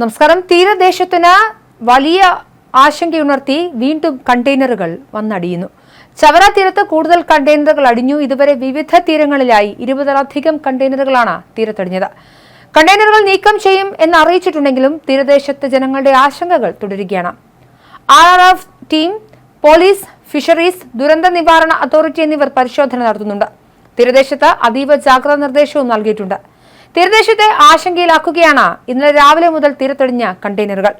നമസ്കാരം. തീരദേശത്തിന് വലിയ ആശങ്കയുണർത്തി വീണ്ടും കണ്ടെയ്നറുകൾ വന്നടിയുന്നു. ചവറ തീരത്ത് കൂടുതൽ കണ്ടെയ്നറുകൾ അടിഞ്ഞു. ഇതുവരെ വിവിധ തീരങ്ങളിലായി ഇരുപതിലധികം കണ്ടെയ്നറുകളാണ് തീരത്തടിഞ്ഞത്. കണ്ടെയ്നറുകൾ നീക്കം ചെയ്യും എന്ന് അറിയിച്ചിട്ടുണ്ടെങ്കിലും തീരദേശത്ത് ജനങ്ങളുടെ ആശങ്കകൾ തുടരുകയാണ്. R R F team police fisheries ദുരന്ത നിവാരണ അതോറിറ്റി എന്നിവർ പരിശോധന നടത്തുന്നുണ്ട്. തീരദേശത്ത് അതീവ ജാഗ്രതാ നിർദ്ദേശവും നൽകിയിട്ടുണ്ട്. തീരദേശത്തെ ആശങ്കയിലാക്കുകയാണ് ഇന്നലെ രാവിലെ മുതൽ തീരത്തൊടിഞ്ഞ കണ്ടെയ്നറുകൾ.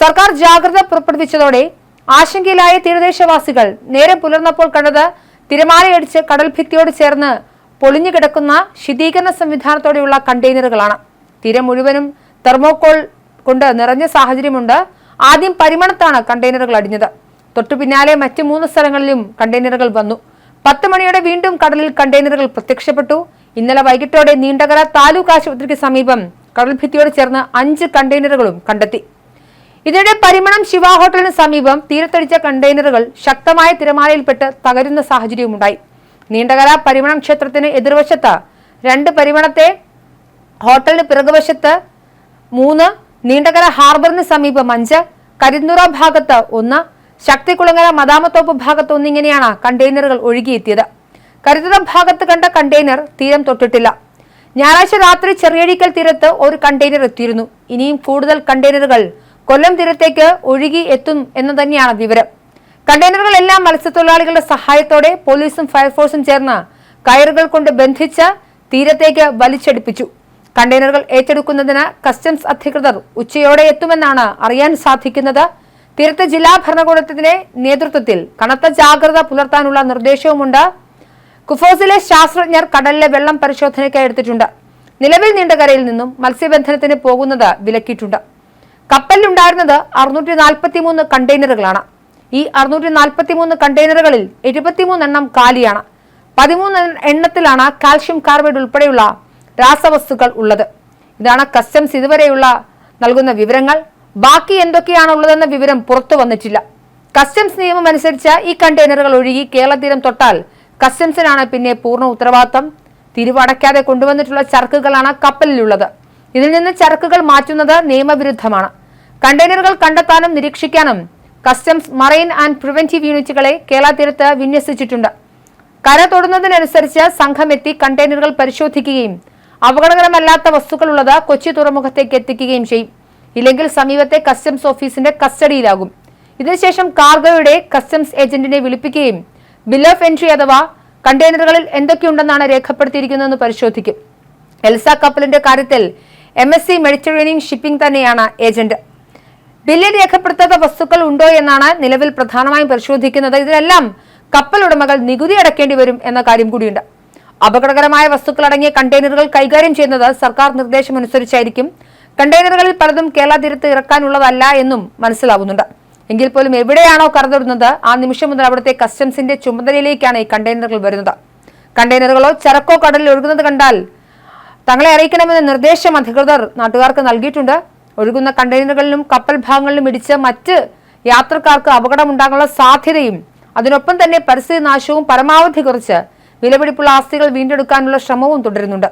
സർക്കാർ ജാഗ്രത പുറപ്പെടുവിച്ചതോടെ ആശങ്കയിലായ തീരദേശവാസികൾ നേരെ പുലർന്നപ്പോൾ കണ്ടത് തിരമാലയടിച്ച് കടൽ ഭിത്തിയോട് ചേർന്ന് പൊളിഞ്ഞു കിടക്കുന്ന ശീതീകരണ സംവിധാനത്തോടെയുള്ള കണ്ടെയ്നറുകളാണ്. തീരം മുഴുവനും തെർമോകോൾ കൊണ്ട് നിറഞ്ഞ സാഹചര്യമുണ്ട്. ആദ്യം പരിമണത്താണ് കണ്ടെയ്നറുകൾ അടിഞ്ഞത്. തൊട്ടു പിന്നാലെ മറ്റ് മൂന്ന് സ്ഥലങ്ങളിലും കണ്ടെയ്നറുകൾ വന്നു. പത്ത് മണിയോടെ വീണ്ടും കടലിൽ കണ്ടെയ്നറുകൾ പ്രത്യക്ഷപ്പെട്ടു. ഇന്നലെ വൈകിട്ടോടെ നീണ്ടകര താലൂക്ക് ആശുപത്രിക്ക് സമീപം കടൽഭിത്തിയോട് ചേർന്ന് അഞ്ച് കണ്ടെയ്നറുകളും കണ്ടെത്തി. ഇതിനിടെ പരിമണം ശിവ ഹോട്ടലിന് സമീപം തീരത്തടിച്ച കണ്ടെയ്നറുകൾ ശക്തമായ തിരമാലയിൽപ്പെട്ട് തകരുന്ന സാഹചര്യവുമുണ്ടായി. നീണ്ടകര പരിമണം ക്ഷേത്രത്തിന് എതിർവശത്ത് രണ്ട് പരിമണത്തെ ഹോട്ടലിന് പിറകുവശത്ത് മൂന്ന് നീണ്ടകര ഹാർബറിന് സമീപം അഞ്ച് കരിന്തുറ ഭാഗത്ത് ഒന്ന് ശക്തികുളങ്ങര മദാമത്തോപ്പ് ഭാഗത്ത് ഒന്നിങ്ങനെയാണ് കണ്ടെയ്നറുകൾ ഒഴുകിയെത്തിയത്. കരുതുറ ഭാഗത്ത് കണ്ട കണ്ടെയ്നർ തീരം തൊട്ടിട്ടില്ല. ഞായറാഴ്ച രാത്രി ചെറിയഴിക്കൽ തീരത്ത് ഒരു കണ്ടെയ്നർ എത്തിയിരുന്നു. ഇനിയും കൂടുതൽ കണ്ടെയ്നറുകൾ കൊല്ലം തീരത്തേക്ക് ഒഴുകി എത്തും എന്ന് തന്നെയാണ് വിവരം. കണ്ടെയ്നറുകളെല്ലാം മത്സ്യത്തൊഴിലാളികളുടെ സഹായത്തോടെ പോലീസും ഫയർഫോഴ്സും ചേർന്ന് കയറുകൾ കൊണ്ട് ബന്ധിച്ച് തീരത്തേക്ക് വലിച്ചടിപ്പിച്ചു. കണ്ടെയ്നറുകൾ ഏറ്റെടുക്കുന്നതിന് കസ്റ്റംസ് അധികൃതർ ഉച്ചയോടെ എത്തുമെന്നാണ് അറിയാൻ സാധിക്കുന്നത്. തീരത്ത് ജില്ലാ ഭരണകൂടത്തിന്റെ നേതൃത്വത്തിൽ കനത്ത ജാഗ്രത പുലർത്താനുള്ള നിർദ്ദേശവുമുണ്ട്. കുഫോസിലെ ശാസ്ത്രജ്ഞർ കടലിലെ വെള്ളം പരിശോധനയ്ക്കായി എടുത്തിട്ടുണ്ട്. നിലവിൽ നീണ്ടകരയിൽ നിന്നും മത്സ്യബന്ധനത്തിന് പോകുന്നത് വിലക്കിയിട്ടുണ്ട്. കപ്പലിലുണ്ടായിരുന്നത് അറുന്നൂറ്റി നാൽപ്പത്തി മൂന്ന് കണ്ടെയ്നറുകളാണ്. ഈ അറുന്നൂറ്റി നാൽപ്പത്തി മൂന്ന് കണ്ടെയ്നറുകളിൽ എഴുപത്തിമൂന്ന് എണ്ണം കാലിയാണ്. പതിമൂന്ന് എണ്ണത്തിലാണ് കാൽഷ്യം കാർബൈഡ് ഉൾപ്പെടെയുള്ള രാസവസ്തുക്കൾ ഉള്ളത്. ഇതാണ് കസ്റ്റംസ് ഇതുവരെയുള്ള നൽകുന്ന വിവരങ്ങൾ. ബാക്കി എന്തൊക്കെയാണ് ഉള്ളതെന്ന വിവരം പുറത്തു വന്നിട്ടില്ല. കസ്റ്റംസ് നിയമം അനുസരിച്ച് ഈ കണ്ടെയ്നറുകൾ ഒഴുകി കേരള തീരം തൊട്ടാൽ കസ്റ്റംസിനാണ് പിന്നെ പൂർണ ഉത്തരവാദിത്തം തിരിവടയ്ക്കാതെ കൊണ്ടുവന്നിട്ടുള്ള ചരക്കുകളാണ് കപ്പലിലുള്ളത്. ഇതിൽ നിന്ന് ചരക്കുകൾ മാറ്റുന്നത് നിയമവിരുദ്ധമാണ്. കണ്ടെയ്നറുകൾ കണ്ടെത്താനും നിരീക്ഷിക്കാനും കസ്റ്റംസ് മറൈൻ ആൻഡ് പ്രിവെന്റീവ് യൂണിറ്റുകളെ കേരള തീരത്ത് വിന്യസിച്ചിട്ടുണ്ട്. കര തൊടുന്നതിനനുസരിച്ച് സംഘമെത്തി കണ്ടെയ്നറുകൾ പരിശോധിക്കുകയും അപകടകരമല്ലാത്ത വസ്തുക്കളുള്ളത് കൊച്ചി തുറമുഖത്തേക്ക് എത്തിക്കുകയും ചെയ്യും. ഇല്ലെങ്കിൽ സമീപത്തെ കസ്റ്റംസ് ഓഫീസിന്റെ കസ്റ്റഡിയിലാകും. ഇതിനുശേഷം കാർഗോയുടെ കസ്റ്റംസ് ഏജന്റിനെ വിളിപ്പിക്കുകയും ബിൽ ഓഫ് എൻട്രി അഥവാ കണ്ടെയ്നറുകളിൽ എന്തൊക്കെയുണ്ടെന്നാണ് രേഖപ്പെടുത്തിയിരിക്കുന്നതെന്ന് പരിശോധിക്കും. എൽസ കപ്പലിന്റെ കാര്യത്തിൽ M S C Mediterranean shipping തന്നെയാണ് ഏജന്റ്. ബില്ലിൽ രേഖപ്പെടുത്താത്ത വസ്തുക്കൾ ഉണ്ടോ എന്നാണ് നിലവിൽ പ്രധാനമായും പരിശോധിക്കുന്നത്. ഇതിനെല്ലാം കപ്പൽ ഉടമകൾ നികുതി അടക്കേണ്ടി വരും എന്ന കാര്യം കൂടിയുണ്ട്. അപകടകരമായ വസ്തുക്കൾ അടങ്ങിയ കണ്ടെയ്നറുകൾ കൈകാര്യം ചെയ്യുന്നത് സർക്കാർ നിർദ്ദേശമനുസരിച്ചായിരിക്കും. കണ്ടെയ്നറുകളിൽ പലതും കേരള തീരത്ത് ഇറക്കാനുള്ളതല്ല എന്നും മനസ്സിലാവുന്നുണ്ട്. എങ്കിൽ പോലും എവിടെയാണോ കടന്നിടുന്നത് ആ നിമിഷം മുതൽ അവിടുത്തെ കസ്റ്റംസിന്റെ ചുമതലയിലേക്കാണ് ഈ കണ്ടെയ്നറുകൾ വരുന്നത്. കണ്ടെയ്നറുകളോ ചരക്കോ കടലിൽ ഒഴുകുന്നത് കണ്ടാൽ തങ്ങളെ അറിയിക്കണമെന്ന നിർദ്ദേശം അധികൃതർ നാട്ടുകാർക്ക് നൽകിയിട്ടുണ്ട്. ഒഴുകുന്ന കണ്ടെയ്നറുകളിലും കപ്പൽ ഭാഗങ്ങളിലും ഇടിച്ച് മറ്റ് യാത്രക്കാർക്ക് അപകടമുണ്ടാകാനുള്ള സാധ്യതയും അതിനൊപ്പം തന്നെ പരിസ്ഥിതി നാശവും പരമാവധി കുറച്ച് വിലപിടിപ്പുള്ള ആസ്തികൾ വീണ്ടെടുക്കാനുള്ള ശ്രമവും തുടരുന്നുണ്ട്.